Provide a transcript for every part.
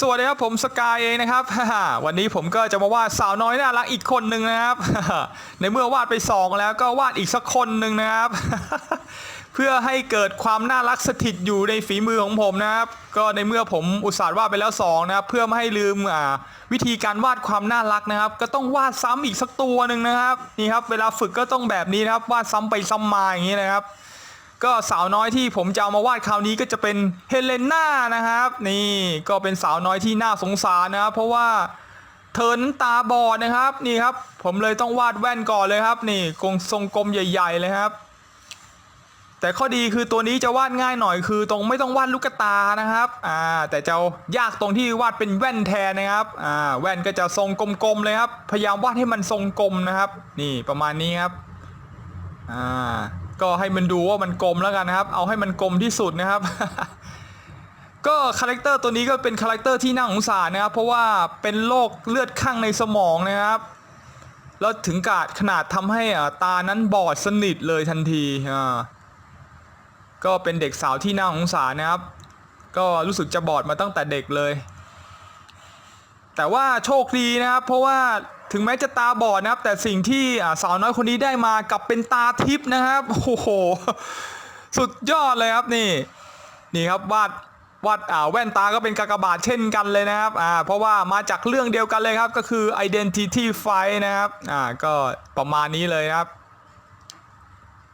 สวัสดีครับผมสกายเองนะครับ วันนี้ผมก็จะมาวาดสาวน้อยน่ารักอีกคนหนึ่งนะครับ ในเมื่อวาดไปสองแล้วก็วาดอีกสักคนหนึ่งนะครับ เพื่อให้เกิดความน่ารักสถิตอยู่ในฝีมือของผมนะครับ ก็ในเมื่อผมอุตส่าห์วาดไปแล้วสองนะครับเพื่อไม่ให้ลืมวิธีการวาดความน่ารักนะครับ ก็ต้องวาดซ้ำอีกสักตัวหนึ่งนะครับนี่ครับ เวลาฝึกก็ต้องแบบนี้นะครับวาดซ้ำไปซ้ำมาอย่างนี้นะครับ ก็สาวน้อยที่ผมจะเอามาวาดคราวนี้ก็จะเป็นเฮเลน่านะครับ นี่ก็เป็นสาวน้อยที่น่าสงสารนะครับเพราะว่าเธอนั้นตาบอดนะครับนี่ครับ ผมเลยต้องวาดแว่นก่อนเลยครับ นี่กงทรงกลมใหญ่ ๆ เลยครับ แต่ข้อดีคือตัวนี้จะวาดง่ายหน่อยคือ ตรงไม่ต้องวาดลูกตานะครับอ่าแต่จะยากตรงที่วาดเป็นแว่นแทนนะครับอ่าแว่นก็จะทรงกลมๆเลยครับ พยายามวาดให้มันทรงกลมนะครับ นี่ประมาณนี้ครับอ่า ก็ให้มันดูว่ามันกลมแล้วกันนะครับ เอาให้มันกลมที่สุดนะครับ ก็คาแรคเตอร์ตัวนี้ก็เป็นคาแรคเตอร์ที่น่าสงสารนะครับ เพราะว่าเป็นโรคเลือดข้างในสมองนะครับ แล้วถึงกาดขนาดทำให้อาตานั้นบอดสนิทเลยทันทีอ่าก็เป็นเด็กสาวที่น่าสงสารนะครับ ก็รู้สึกจะบอดมาตั้งแต่เด็กเลย แต่ว่าโชคดีนะครับ เพราะว่าถึงแม้จะตาบอดนะครับ แต่สิ่งที่สาวน้อยคนนี้ได้มากลับเป็นตาทิพย์นะครับโอ้โหสุดยอดเลยครับนี่ นี่ครับวาดวาดอ่าแว่นตาก็เป็นกากบาทเช่นกันเลยนะครับอ่าเพราะว่ามาจากเรื่องเดียวกันเลยครับ ก็คือ Identity Fight นะครับอ่าก็ประมาณนี้เลยครับ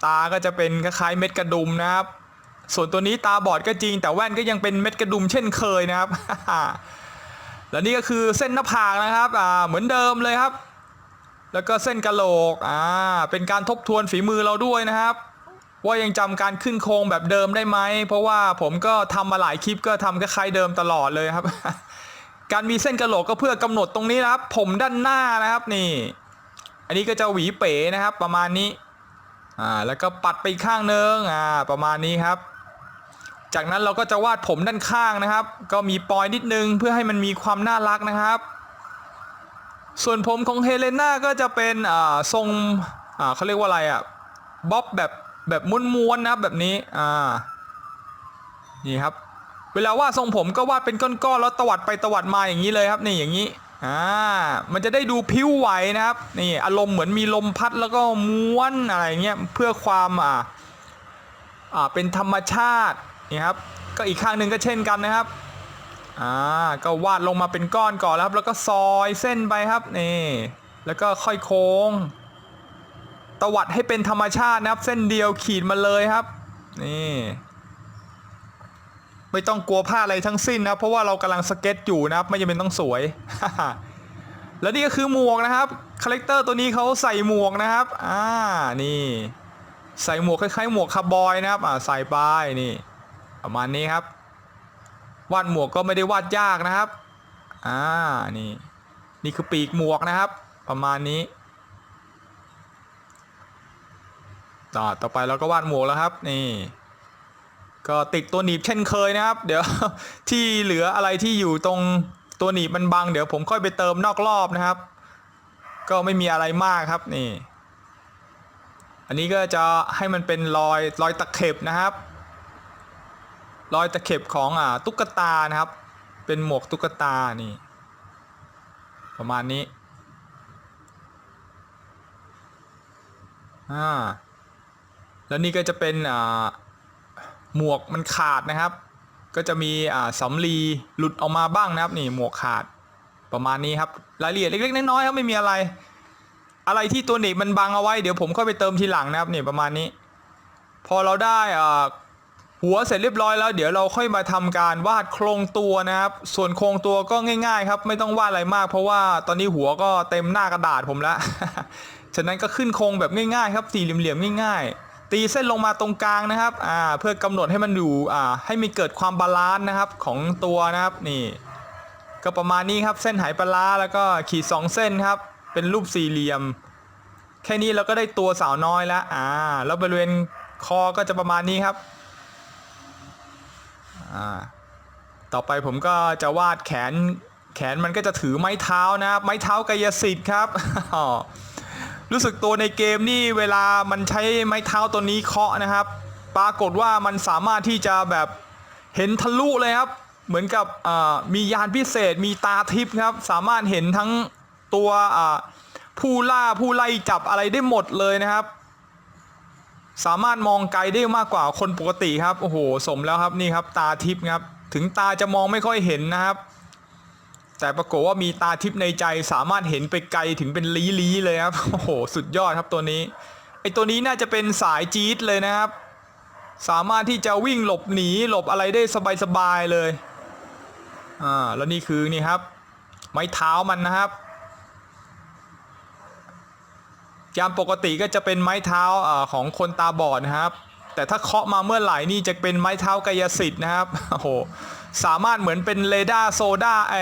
ตาก็จะเป็นคล้ายๆเม็ดกระดุมนะครับ ส่วนตัวนี้ตาบอดก็จริง แต่แว่นก็ยังเป็นเม็ดกระดุมเช่นเคยนะครับ แล้วนี่ก็คือเส้นหน้าผากนะครับอ่าเหมือนเดิมเลยครับ แล้วก็เส้นกะโหลกอ่าเป็นการทบทวนฝีมือเราด้วยนะครับ ว่ายังจำการขึ้นโครงแบบเดิมได้ไหมเพราะว่าผมก็ทำมาหลายคลิปก็ทำคล้ายๆเดิมตลอดเลยครับ การมีเส้นกะโหลกก็เพื่อกำหนดตรงนี้นะครับ ผมด้านหน้านะครับนี่ อันนี้ก็จะหวีเป๋นะครับ ประมาณนี้อ่าแล้วก็ปัดไปข้างนึงอ่าประมาณนี้ครับ จากนั้นเราก็จะวาดผมด้านข้างนะครับ ก็มีปอยนิดนึงเพื่อให้มันมีความน่ารักนะครับ ส่วนผมของเฮเลน่าก็จะเป็นอ่าทรงอ่าเขาเรียกว่าอะไรอะบ๊อบแบบแบบม้วนๆนะครับแบบนี้อ่านี่ครับ เวลาวาดทรงผมก็วาดเป็นก้อนๆแล้วตวัดไปตวัดมาอย่างนี้เลยครับนี่อย่างนี้อ่ามันจะได้ดูพิ้วไหวนะครับนี่อารมณ์เหมือนมีลมพัดแล้วก็ม้วนอะไรเงี้ยเพื่อความอ่าอ่าเป็นธรรมชาติ นี่ครับก็อีกข้างหนึ่งก็เช่นกันนะครับอ่าก็วาดลงมาเป็นก้อนก่อนแล้วครับ แล้วก็ซอยเส้นไปครับนี่แล้วก็ค่อยโค้ง ตวัดให้เป็นธรรมชาตินะครับ เส้นเดียวขีดมาเลยครับนี่ไม่ต้องกลัวผ้าอะไรทั้งสิ้นนะเพราะว่าเรากำลังสเก็ตอยู่นะครับ ไม่จำเป็นต้องสวย แล้วนี่ก็คือหมวกนะครับคาแรคเตอร์ตัวนี้เขาใส่หมวกนะครับอ่านี่ ใส่หมวกคล้ายๆหมวกคาร์บอยนะครับอ่าใส่ไปนี่ ประมาณนี้ครับ วาดหมวกก็ไม่ได้วาดยากนะครับ อ่า นี่ นี่คือปีกหมวกนะครับ ประมาณนี้ ต่อต่อไปเราก็วาดหมวกแล้วครับ นี่ ก็ติดตัวหนีบเช่นเคยนะครับ เดี๋ยวที่เหลืออะไรที่อยู่ตรงตัวหนีบมันบัง เดี๋ยวผมค่อยไปเติมนอกรอบนะครับ ก็ไม่มีอะไรมากครับ นี่ อันนี้ก็จะให้มันเป็นรอยรอยตะเข็บนะครับ รอยตะเข็บของอ่าตุ๊กตานะครับ เป็นหมวกตุ๊กตานี่ ประมาณนี้อ่าแล้วนี่ก็จะเป็นอ่าหมวกมันขาดนะครับ ก็จะมีอ่าสำลีหลุดออกมาบ้างนะครับ นี่หมวกขาดประมาณนี้ครับรายละเอียดเล็กๆน้อยๆครับไม่มีอะไร อะไรที่ตัวหนีบมันบังเอาไว้เดี๋ยวผมค่อยไปเติมทีหลังนะครับนี่ประมาณนี้ พอเราได้อ่า หัวเสร็จเรียบร้อยแล้วเดี๋ยวเราค่อยมาทำการวาดโครงตัวนะครับ ส่วนโครงตัวก็ง่าย ๆ ครับ ไม่ต้องวาดอะไรมาก เพราะว่าตอนนี้หัวก็เต็มหน้ากระดาษผมแล้วฉะนั้นก็ขึ้นโครงแบบง่ายๆ ครับสี่เหลี่ยมๆง่าย ๆ ตีเส้นลงมาตรงกลางนะครับอ่าเพื่อกำหนดให้มันอยู่อ่าให้มีเกิดความบาลานซ์นะครับของตัวนะครับนี่ ก็ประมาณนี้ครับเส้นไหปลาแล้วก็ขีดสองเส้นครับ เป็นรูปสี่เหลี่ยม แค่นี้เราก็ได้ตัวสาวน้อยแล้วอ่าแล้วบริเวณคอก็จะประมาณนี้ครับ อ่าต่อไปผมก็จะวาดแขนแขนมันก็จะถือไม้เท้านะครับไม้เท้ากายสิทธิ์ครับรู้สึกตัวในเกมนี่เวลามันใช้ไม้เท้าตัวนี้เคาะนะครับ ปรากฏว่ามันสามารถที่จะแบบเห็นทะลุเลยครับ เหมือนกับมียานพิเศษมีตาทิพย์ครับ สามารถเห็นทั้งตัวผู้ล่าผู้ไล่จับอะไรได้หมดเลยนะครับ สามารถมองไกลได้มากกว่าคนปกติครับโอ้โหสมแล้วครับนี่ครับตาทิพย์ครับถึงตาจะมองไม่ค่อยเห็นนะครับ แต่ปรากฏว่ามีตาทิพย์ในใจสามารถเห็นไปไกลถึงเป็นลี้ลี้ๆเลยครับโอ้โหสุดยอดครับตัวนี้ไอตัวนี้น่าจะเป็นสายจี๊ดเลยนะครับ สามารถที่จะวิ่งหลบหนีหลบอะไรได้สบายๆเลยอ่าแล้วนี่คือนี่ครับ ไม้เท้ามันนะครับ ยามปกติก็จะเป็นไม้เท้าอของคนตาบอดนะครับ แต่ถ้าเคาะมาเมื่อไหร่นี่จะเป็นไม้เท้ากายสิทธิ์นะครับโอ้โหสามารถเหมือนเป็นเรดาร์โซดาไอ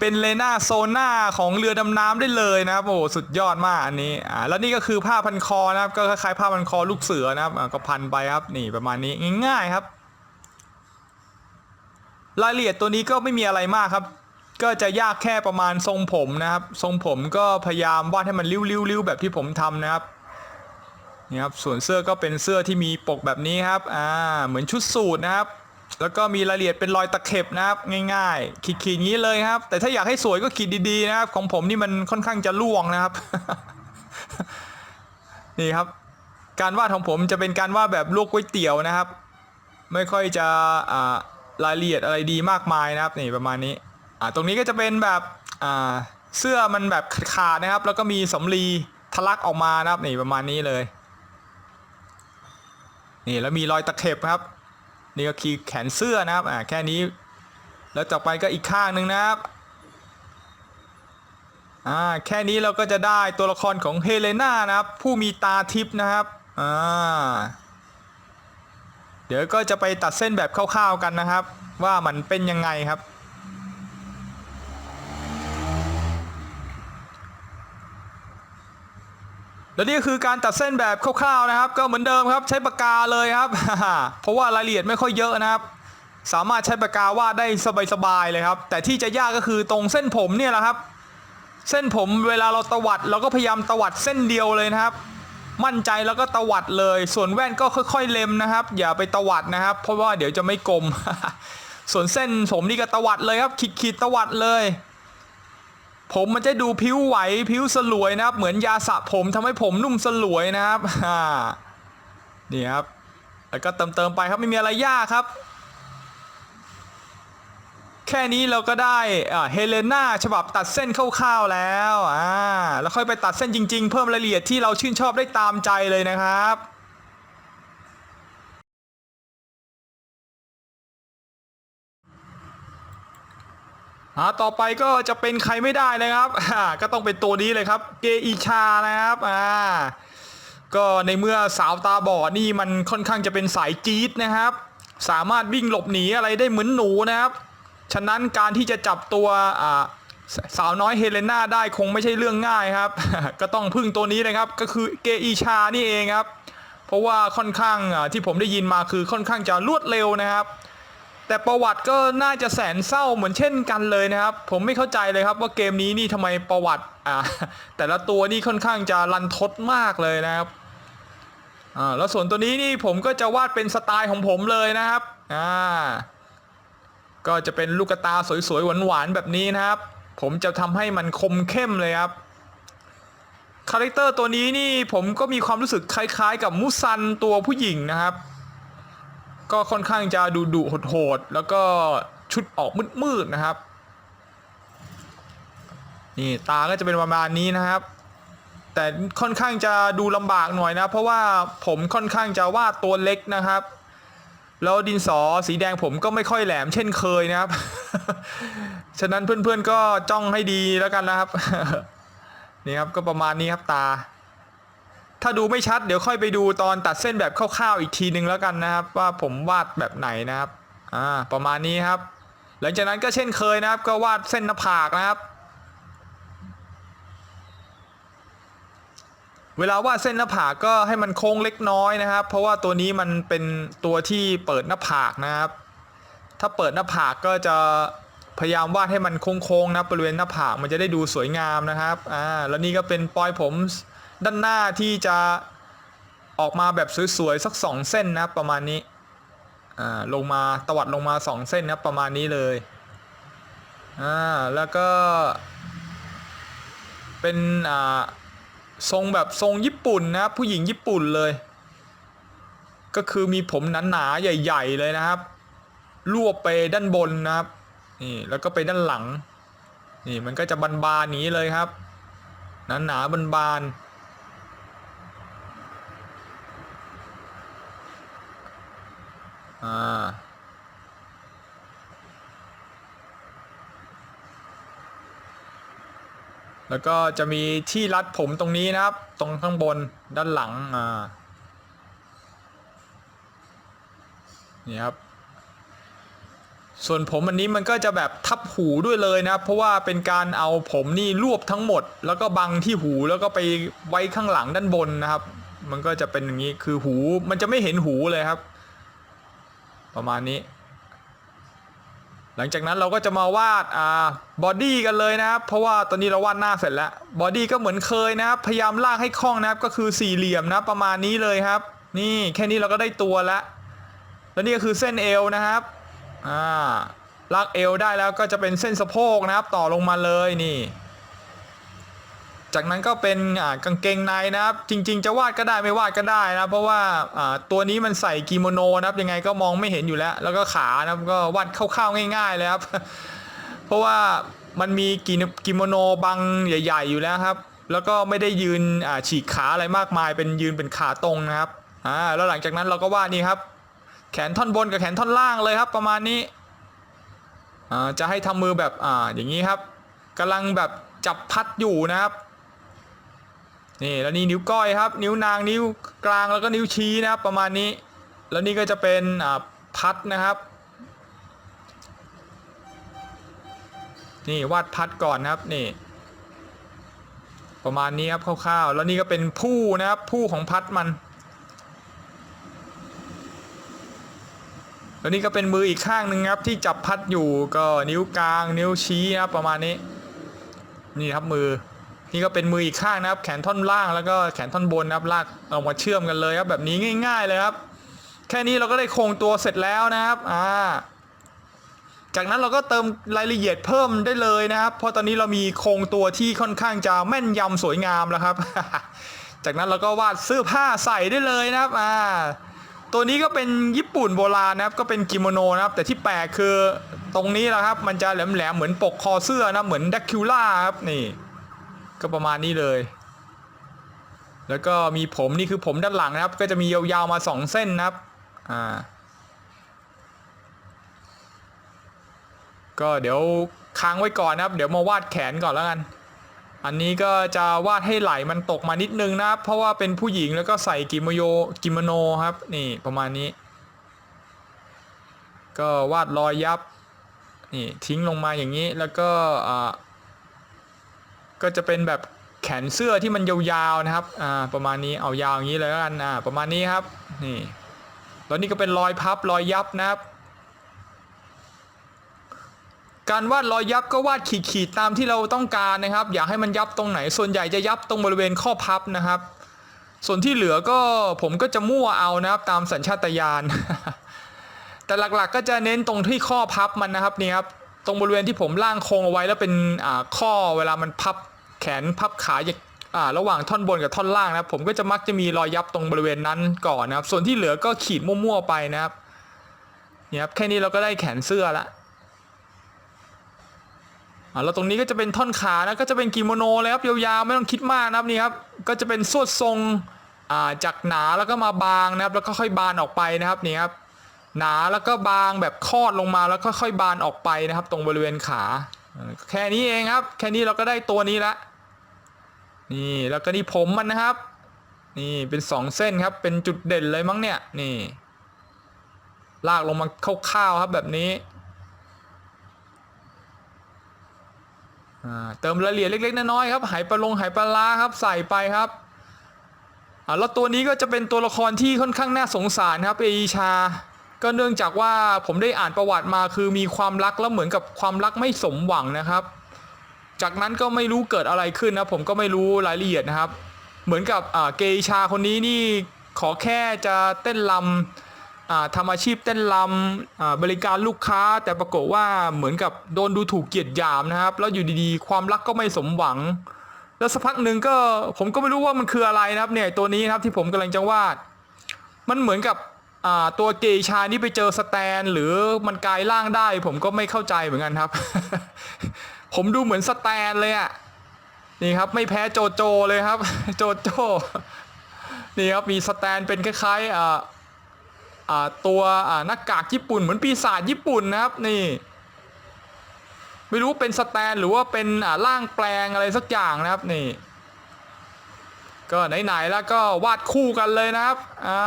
เป็นเรนาโซน่าของเรือดำน้ำได้เลยนะครับโอ้โหสุดยอดมากอันนี้อ่าแล้วนี่ก็คือผ้าพันคอนะครับ ก็คล้ายๆผ้าพันคอลูกเสือนะครับก็พันไปครับนี่ประมาณนี้ง่ายๆครับ รายละเอียดตัวนี้ก็ไม่มีอะไรมากครับ ก็จะยากแค่ประมาณทรงผมนะครับ ทรงผมก็พยายามวาดให้มันริ้วๆแบบที่ผมทำนะครับนี่ครับส่วนเสื้อก็เป็นเสื้อที่มีปกแบบนี้ครับอ่าเหมือนชุดสูทนะครับ แล้วก็มีรายละเอียดเป็นรอยตะเข็บนะครับ ง่ายๆ ขีดๆอย่างนี้เลยครับ แต่ถ้าอยากให้สวยก็ขีดดีๆนะครับ ของผมนี่มันค่อนข้างจะล่วงนะครับ นี่ครับ การวาดของผมจะเป็นการวาดแบบลวกก๋วยเตี๋ยวนะครับ ไม่ค่อยจะอ่ารายละเอียดอะไรดีมากมายนะครับนี่ประมาณนี้ อ่าตรงนี้ก็จะเป็นแบบอ่าเสื้อมันแบบขาดๆนะครับ แล้วก็มีสำลีทะลักออกมานะครับนี่ประมาณนี้เลย นี่แล้วมีรอยตะเข็บครับ นี่ก็คือแขนเสื้อนะครับอ่าแค่นี้ แล้วต่อไปก็อีกข้างหนึ่งนะครับอ่าแค่นี้เราก็จะได้ตัวละครของเฮเลนานะครับ ผู้มีตาทิพย์นะครับอ่าเดี๋ยวก็จะไปตัดเส้นแบบคร่าวๆกันนะครับ ว่ามันเป็นยังไงครับ แล้วนี่คือการตัดเส้นแบบคร่าวๆนะครับ ก็เหมือนเดิมครับใช้ปากกาเลยครับ เพราะว่ารายละเอียดไม่ค่อยเยอะนะครับ สามารถใช้ปากกาวาดได้สบายๆเลยครับ แต่ที่จะยากก็คือตรงเส้นผมเนี่ยแหละครับ เส้นผมเวลาเราตวัดเราก็พยายามตวัดเส้นเดียวเลยนะครับ มั่นใจแล้วก็ตวัดเลย ส่วนแว่นก็ค่อย ๆเล็มนะครับ อย่าไปตวัดนะครับ เพราะว่าเดี๋ยวจะไม่กลม ส่วนเส้นผมนี่ก็ตวัดเลยครับขีดๆตวัดเลย ผมมันจะดูผิวไหวผิวสลวยนะครับ เหมือนยาสระผมทำให้ผมนุ่มสลวยนะครับนี่ครับแล้วก็เติมเติมไปครับไม่มีอะไรยากครับ แค่นี้เราก็ได้อ่าเฮเลนาฉบับตัดเส้นคร่าวๆแล้วอ่าแล้วค่อยไปตัดเส้นจริง ๆ เพิ่มรายละเอียดที่เราชื่นชอบได้ตามใจเลยนะครับ อ่าต่อไปก็จะเป็นใครไม่ได้เลยครับอ่าก็ต้องเป็นตัวนี้เลยครับ เกอิชานะครับอ่าก็ในเมื่อสาวตาบอดนี่มันค่อนข้างจะเป็นสายจี๊ดนะครับ สามารถวิ่งหลบหนีอะไรได้เหมือนหนูนะครับ ฉะนั้นการที่จะจับตัวอ่าสาวน้อยเฮเลนาได้คงไม่ใช่เรื่องง่ายครับ ก็ต้องพึ่งตัวนี้เลยครับ ก็คือเกอิชานี่เองครับ เพราะว่าค่อนข้างอ่าที่ผมได้ยินมาคือค่อนข้างจะรวดเร็วนะครับ แต่ประวัติก็น่าจะแสนเศร้าเหมือนเช่นกันเลยนะครับ ผมไม่เข้าใจเลยครับว่าเกมนี้นี่ทำไมประวัติอ่าแต่ละตัวนี่ค่อนข้างจะรันทดมากเลยนะครับอ่าแล้วส่วนตัวนี้นี่ผมก็จะวาดเป็นสไตล์ของผมเลยนะครับอ่าก็จะเป็นลูกตาสวยๆหวานๆแบบนี้นะครับ ผมจะทำให้มันคมเข้มเลยครับคาแรคเตอร์ตัวนี้นี่ผมก็มีความรู้สึกคล้ายๆ กับมุซันตัวผู้หญิงนะครับ ก็ค่อนข้างจะดุดุโหดๆแล้วก็ชุดออกมืดๆนะครับ นี่ตาก็จะเป็นประมาณนี้นะครับ แต่ค่อนข้างจะดูลำบากหน่อยนะ เพราะว่าผมค่อนข้างจะวาดตัวเล็กนะครับแล้วดินสอสีแดงผมก็ไม่ค่อยแหลมเช่นเคยนะครับ ฉะนั้นเพื่อนๆก็จ้องให้ดีแล้วกันนะครับ นี่ครับก็ประมาณนี้ครับตา ถ้าดูไม่ชัดเดี๋ยวค่อยไปดูตอนตัดเส้นแบบคร่าวๆอีกทีนึงแล้วกันนะครับ ว่าผมวาดแบบไหนนะครับอ่าประมาณนี้ครับ หลังจากนั้นก็เช่นเคยนะครับ ก็วาดเส้นหน้าผากนะครับ เวลาวาดเส้นหน้าผากก็ให้มันโค้งเล็กน้อยนะครับ เพราะว่าตัวนี้มันเป็นตัวที่เปิดหน้าผากนะครับ ถ้าเปิดหน้าผากก็จะพยายามวาดให้มันโค้งๆนะบริเวณหน้าผากมันจะได้ดูสวยงามนะครับอ่าแล้วนี่ก็เป็นปลอยผม ด้านหน้าที่จะออกมาแบบสวยๆสักสองเส้นนะประมาณนี้ลงมาตวัดลงมาสองเส้นนะประมาณนี้เลยอ่าแล้วก็เป็นอ่าทรงแบบทรงญี่ปุ่นนะผู้หญิงญี่ปุ่นเลย ก็คือมีผมหนาๆใหญ่ ๆ เลยนะครับรวบไปด้านบนนะครับนี่แล้วก็ไปด้านหลังนี่มันก็จะบานๆนี้เลยครับหนาๆบานๆ อ่าแล้วก็จะมีที่รัดผมตรงนี้นะครับ ตรงข้างบนด้านหลังอ่านี่ครับ ส่วนผมอันนี้มันก็จะแบบทับหูด้วยเลยนะครับ เพราะว่าเป็นการเอาผมนี่รวบทั้งหมด แล้วก็บังที่หูแล้วก็ไปไว้ข้างหลังด้านบนนะครับ มันก็จะเป็นอย่างนี้คือหูมันจะไม่เห็นหูเลยครับ ประมาณนี้ หลังจากนั้นเราก็จะมาวาดอ่าบอดี้กันเลยนะครับ เพราะว่าตอนนี้เราวาดหน้าเสร็จแล้วบอดี้ก็เหมือนเคยนะครับ พยายามลากให้คล่องนะครับ ก็คือสี่เหลี่ยมนะประมาณนี้เลยครับ นี่แค่นี้เราก็ได้ตัวแล้วแล้วนี่ก็คือเส้นเอวนะครับอ่าลากเอวได้แล้วก็จะเป็นเส้นสะโพกนะครับ ต่อลงมาเลยนี่ จากนั้นก็เป็นกางเกงในนะครับ จริง ๆ จะวาดก็ได้ไม่วาดก็ได้นะเพราะว่าตัวนี้มันใส่กิโมโนนะครับ ยังไงก็มองไม่เห็นอยู่แล้ว แล้วก็ขานะครับก็วาดคร่าวๆง่ายๆเลยครับ เพราะว่ามันมีกิโมโนบังใหญ่ ๆ อยู่แล้วครับ แล้วก็ไม่ได้ยืนฉีกขาอะไรมากมาย เป็นยืนเป็นขาตรงนะครับอ่าแล้วหลังจากนั้นเราก็วาดนี่ครับ แขนท่อนบนกับแขนท่อนล่างเลยครับ ประมาณนี้อ่าจะให้ทำมือแบบอ่าอย่างนี้ครับกำลังแบบจับพัดอยู่นะครับ นี่แล้วนี่นิ้วก้อยครับ นิ้วนางนิ้วกลางแล้วก็นิ้วชี้นะครับประมาณนี้ แล้วนี่ก็จะเป็นพัดนะครับ นี่วาดพัดก่อนนะครับนี่ ประมาณนี้ครับคร่าวๆแล้วนี่ก็เป็นผู้นะครับผู้ของพัดมัน แล้วนี่ก็เป็นมืออีกข้างหนึ่งครับที่จับพัดอยู่ก็นิ้วกลาง นิ้วชี้นะครับประมาณนี้ นี่ครับมือ นี่ก็เป็นมืออีกข้างนะครับ แขนท่อนล่างแล้วก็แขนท่อนบนนะครับลากเอามาเชื่อมกันเลยครับแบบนี้ง่าย ๆเลยครับ แค่นี้เราก็ได้โครงตัวเสร็จแล้วนะครับอ่าจากนั้นเราก็เติมรายละเอียดเพิ่มได้เลยนะครับ เพราะตอนนี้เรามีโครงตัวที่ค่อนข้างจะแม่นยำสวยงามแล้วครับ จากนั้นเราก็วาดเสื้อผ้าใส่ได้เลยนะครับอ่าตัวนี้ก็เป็นญี่ปุ่นโบราณนะครับ ก็เป็นกิโมโนนะครับ แต่ที่แปลกคือตรงนี้แหละครับ มันจะแหลมๆเหมือนปกคอเสื้อนะเหมือนดักคิวล่าครับนี่ ก็ประมาณนี้เลย แล้วก็มีผมนี่คือผมด้านหลังนะครับ ก็จะมียาวๆมาสองเส้นนะครับอ่าก็เดี๋ยวค้างไว้ก่อนนะครับ เดี๋ยวมาวาดแขนก่อนแล้วกัน อันนี้ก็จะวาดให้ไหลมันตกมานิดนึงนะครับ เพราะว่าเป็นผู้หญิงแล้วก็ใส่กิโมโยกิโมโนครับ นี่ประมาณนี้ ก็วาดรอยยับ นี่ทิ้งลงมาอย่างนี้แล้วก็อ่า ก็จะเป็นแบบแขนเสื้อที่มันยาวๆนะครับอ่าประมาณนี้เอายาวอย่างนี้เลยกันอ่าประมาณนี้ครับนี่แล้วนี่ก็เป็นรอยพับรอยยับนะครับ การวาดรอยยับก็วาดขีดๆตามที่เราต้องการนะครับ อยากให้มันยับตรงไหน ส่วนใหญ่จะยับตรงบริเวณข้อพับนะครับ ส่วนที่เหลือก็ผมก็จะมั่วเอานะครับตามสัญชาตญาณแต่หลักๆ ก็จะเน้นตรงที่ข้อพับมันนะครับนี่ครับ ตรงบริเวณที่ผมล่างโครงเอาไว้แล้วเป็นอ่าข้อเวลามันพับแขนพับขาอย่างระหว่างท่อนบนกับท่อนล่างนะครับผมก็จะมักจะมีรอยยับตรงบริเวณนั้นก่อนนะครับ ส่วนที่เหลือก็ขีดมั่วๆไปนะครับเนี่ยครับแค่นี้เราก็ได้แขนเสื้อละอ่าแล้วตรงนี้ก็จะเป็นท่อนขานะก็จะเป็นกิโมโนเลยครับยาวๆไม่ต้องคิดมากนะครับนี่ครับก็จะเป็นสวดทรงอ่าจากหนาแล้วก็มาบางนะครับ แล้วก็ค่อยบานออกไปนะครับนี่ครับ หนาแล้วก็บางแบบคลอดลงมาแล้วค่อยๆบานออกไปนะครับ ตรงบริเวณขา แค่นี้เองครับ แค่นี้เราก็ได้ตัวนี้ละนี่แล้วก็นี่ผมมันนะครับ นี่เป็นสองเส้นครับ เป็นจุดเด่นเลยมั้งเนี่ยนี่ ลากลงมาคร่าวๆครับแบบนี้เติมรายละเอียดเล็ก ๆน้อยๆครับไหปลาลงไหปลาร้าครับใส่ไปครับแล้วตัวนี้ก็จะเป็นตัวละครที่ค่อนข้างน่าสงสารครับเอชา ก็เนื่องจากว่าผมได้อ่านประวัติมาคือมีความรักแล้วเหมือนกับความรักไม่สมหวังนะครับ จากนั้นก็ไม่รู้เกิดอะไรขึ้นนะผมก็ไม่รู้รายละเอียดนะครับ เหมือนกับเกย์ชาคนนี้นี่ขอแค่จะเต้นลอ่าทำอาชีพเต้นรำอ่าบริการลูกค้า แต่ปรากฏว่าเหมือนกับโดนดูถูกเกียดหยามนะครับ แล้วอยู่ดีๆ ความรักก็ไม่สมหวัง แล้วสักพักหนึ่งก็ผมก็ไม่รู้ว่ามันคืออะไรนะครับเนี่ยตัวนี้นะครับที่ผมกำลังจะวาด มันเหมือนกับ ตัวเกย์ชายนี่ไปเจอสแตน หรือมันกลายร่างได้ ผมก็ไม่เข้าใจเหมือนกันครับ ผมดูเหมือนสแตนเลยอะนี่ครับไม่แพ้โจโจเลยครับ โจโจนี่ครับมีสแตนเป็นคล้ายๆตัวหน้ากากญี่ปุ่นเหมือนปีศาจญี่ปุ่นนะครับนี่ไม่รู้เป็นสแตนหรือว่าเป็นร่างแปลงอะไรสักอย่างนะครับนี่ ก็ไหนๆแล้วก็วาดคู่กันเลยนะครับอ่า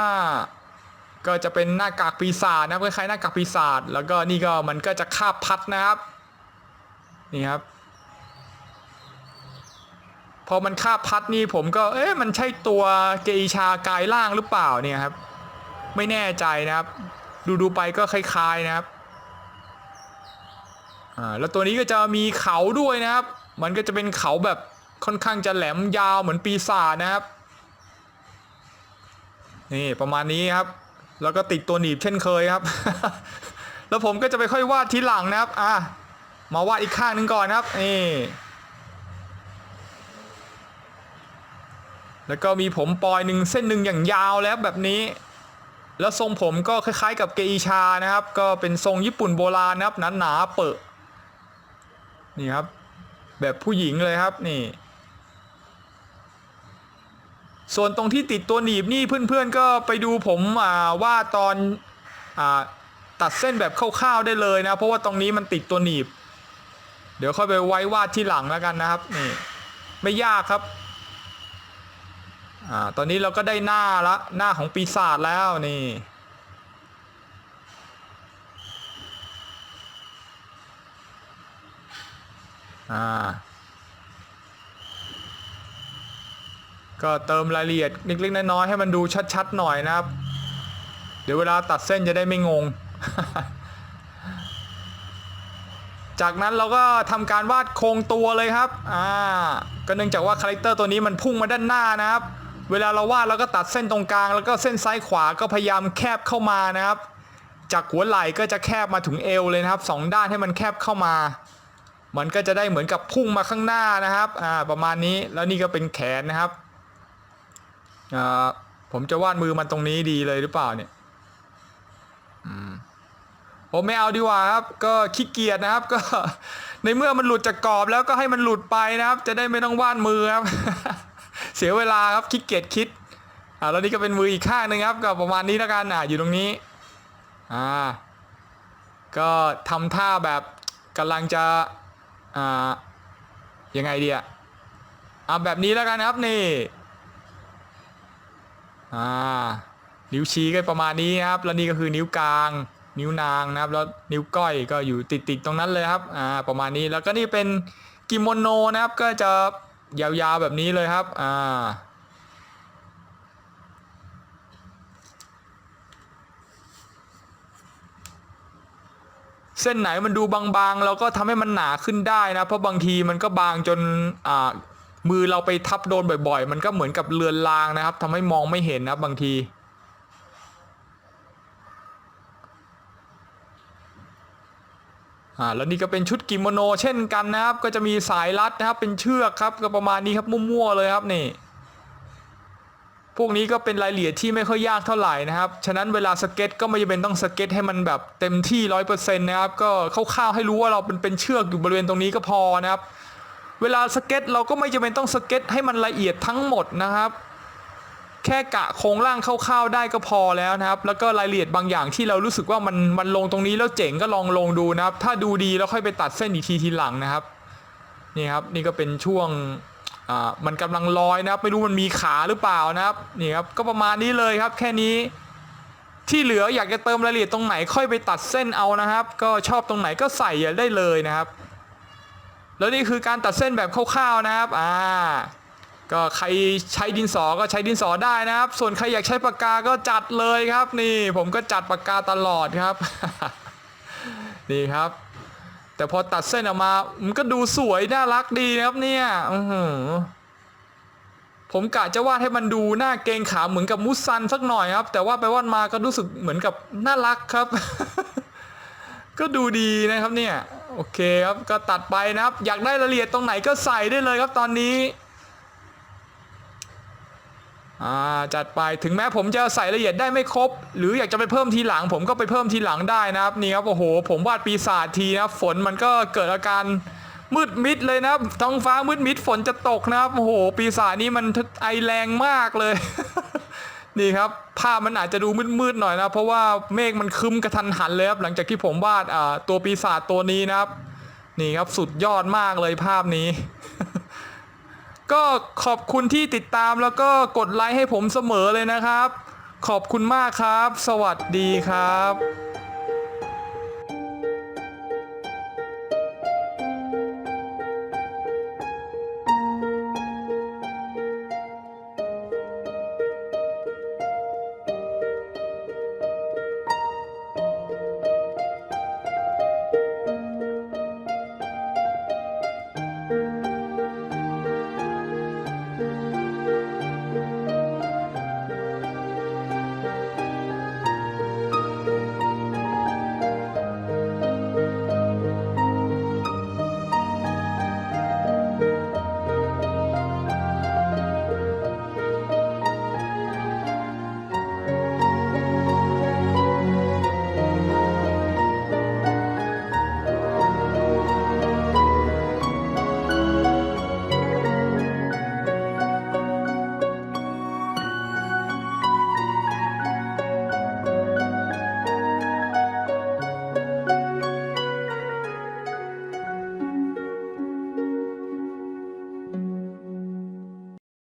ก็จะเป็นหน้ากากปีศาจนะคล้ายๆหน้ากากปีศาจแล้วก็นี่ก็มันก็จะคาบพัดนะครับนี่ครับ พอมันคาบพัดนี่ผมก็เอ๊ะมันใช่ตัวเกอิชากายล่างหรือเปล่าเนี่ยครับ ไม่แน่ใจนะครับ ดูดูๆไปก็คล้ายๆนะครับอ่าแล้วตัวนี้ก็จะมีเขาด้วยนะครับ มันก็จะเป็นเขาแบบค่อนข้างจะแหลมยาวเหมือนปีศาจนะครับนี่ประมาณนี้ครับ แล้วก็ติดตัวหนีบเช่นเคยครับ แล้วผมก็จะไปค่อยวาดทีหลังนะครับ อะ มาวาดอีกข้างหนึ่งก่อนนะครับ นี่ แล้วก็มีผมปลอยหนึ่งเส้นหนึ่งอย่างยาวแล้วแบบนี้ แล้วทรงผมก็คล้ายๆ กับเกอิชานะครับ ก็เป็นทรงญี่ปุ่นโบราณนะครับหนาๆเปอะ นี่ครับ แบบผู้หญิงเลยครับ นี่ ส่วนตรงที่ติดตัวหนีบนี่เพื่อนๆก็ไปดูผมว่าดตอนอตัดเส้นแบบคร่าวๆได้เลยนะ เพราะว่าตรงนี้มันติดตัวหนีบ เดี๋ยวค่อยไปไว้วาดที่หลังแล้วกันนะครับนี่ไม่ยากครับอ่าตอนนี้เราก็ได้หน้าละหน้าของปีศาจแล้วนี่อ่า ก็เติมรายละเอียดเล็กๆน้อยๆให้มันดูชัดๆหน่อยนะครับ เดี๋ยวเวลาตัดเส้นจะได้ไม่งง จากนั้นเราก็ทำการวาดโครงตัวเลยครับอ่าก็เนื่องจากว่าคาแรคเตอร์ตัวนี้มันพุ่งมาด้านหน้านะครับ เวลาเราวาดเราก็ตัดเส้นตรงกลาง แล้วก็เส้นซ้ายขวาก็พยายามแคบเข้ามานะครับ จากหัวไหล่ก็จะแคบมาถึงเอวเลยนะครับสองด้านให้มันแคบเข้ามามันก็จะได้เหมือนกับพุ่งมาข้างหน้านะครับ อ่า ประมาณนี้ แล้วนี่ก็เป็นแขนนะครับ ผมจะวาดมือมันตรงนี้ดีเลยหรือเปล่าเนี่ยอืมผมไม่เอาดีกว่าครับ ก็ขี้เกียจนะครับ ก็ในเมื่อมันหลุดจากกรอบแล้วก็ให้มันหลุดไปนะครับ จะได้ไม่ต้องวาดมือครับ เสียเวลาครับขี้เกียจคิดอ่าแล้วนี่ก็เป็นมืออีกข้างหนึ่งครับ ก็ประมาณนี้แล้วกันอ่าอยู่ตรงนี้อ่าก็ทำท่าแบบกำลังจะอ่ายังไงดีอะอ่าแบบนี้แล้วกันครับนี่ อ่านิ้วชี้ก็ประมาณนี้ครับ แล้วนี่ก็คือนิ้วกลาง นิ้วนางนะครับ แล้วนิ้วก้อยก็อยู่ติดๆตรงนั้นเลยครับอ่าประมาณนี้แล้วก็นี่เป็นกิโมโนนะครับก็จะยาวๆแบบนี้เลยครับอ่าเส้นไหนมันดูบางๆ เราก็ทำให้มันหนาขึ้นได้นะ เพราะบางทีมันก็บางจนอ่า มือเราไปทับโดนบ่อย ๆ มันก็เหมือนกับเลือนลางนะครับทำให้มองไม่เห็นนะบางที อ่าแล้วนี่ก็เป็นชุดกิโมโนเช่นกันนะครับ ก็จะมีสายรัดนะครับ เป็นเชือกครับก็ประมาณนี้ครับมั่วๆเลยครับนี่พวกนี้ก็เป็นรายละเอียดที่ไม่ค่อยยากเท่าไหร่นะครับ ฉะนั้นเวลาสเก็ตก็ไม่จำเป็นต้องสเก็ตให้มันแบบเต็มที่ร้อยเปอร์เซ็นต์นะครับ ก็คร่าวๆให้รู้ว่าเราเป็นเป็นเชือกอยู่บริเวณตรงนี้ก็พอนะครับ เวลาสเก็ตเราก็ไม่จำเป็นต้องสเก็ตให้มันละเอียดทั้งหมดนะครับ แค่กะโครงร่างคร่าวๆได้ก็พอแล้วนะครับ แล้วก็รายละเอียดบางอย่างที่เรารู้สึกว่ามันมันลงตรงนี้แล้วเจ๋งก็ลองลงดูนะครับ ถ้าดูดีแล้วค่อยไปตัดเส้นอีกทีทีหลังนะครับนี่ครับนี่ก็เป็นช่วงอ่ามันกำลังลอยนะครับ ไม่รู้มันมีขาหรือเปล่านะครับนี่ครับก็ประมาณนี้เลยครับ แค่นี้ที่เหลืออยากจะเติมรายละเอียดตรงไหนค่อยไปตัดเส้นเอานะครับ ก็ชอบตรงไหนก็ใส่ได้เลยนะครับ แล้วนี่คือการตัดเส้นแบบคร่าวๆนะครับ อ่า ก็ใครใช้ดินสอก็ใช้ดินสอได้นะครับ ส่วนใครอยากใช้ปากกาก็จัดเลยครับ นี่ผมก็จัดปากกาตลอดครับ นี่ครับ แต่พอตัดเส้นออกมา มันก็ดูสวยน่ารักดีนะครับเนี่ยอือผมกะจะวาดให้มันดูหน้าเกงขาเหมือนกับมุสซันสักหน่อยครับ แต่ว่าไปวาดมาก็รู้สึกเหมือนกับน่ารักครับ ก็ดูดีนะครับเนี่ย โอเคครับก็ตัดไปนะครับ อยากได้รายละเอียดตรงไหนก็ใส่ได้เลยครับตอนนี้อ่าจัดไปถึงแม้ผมจะใส่รายละเอียดได้ไม่ครบ หรืออยากจะไปเพิ่มทีหลัง ผมก็ไปเพิ่มทีหลังได้นะครับนี่ครับโอ้โห ผมวาดปีศาจทีนะฝนมันก็เกิดอาการมืดมิดเลยนะครับท้องฟ้ามืดมิดฝนจะตกนะครับโอ้โห ปีศาจนี้มันไอแรงมากเลย นี่ครับภาพมันอาจจะดูมืดๆหน่อยนะเพราะว่าเมฆมันคึ้มกระทันหันเลยครับหลังจากที่ผมวาดตัวปีศาจตัวนี้นะครับ นี่ครับสุดยอดมากเลยภาพนี้ ก็ขอบคุณที่ติดตามแล้วก็กดไลค์ให้ผมเสมอเลยนะครับ ขอบคุณมากครับ สวัสดีครับ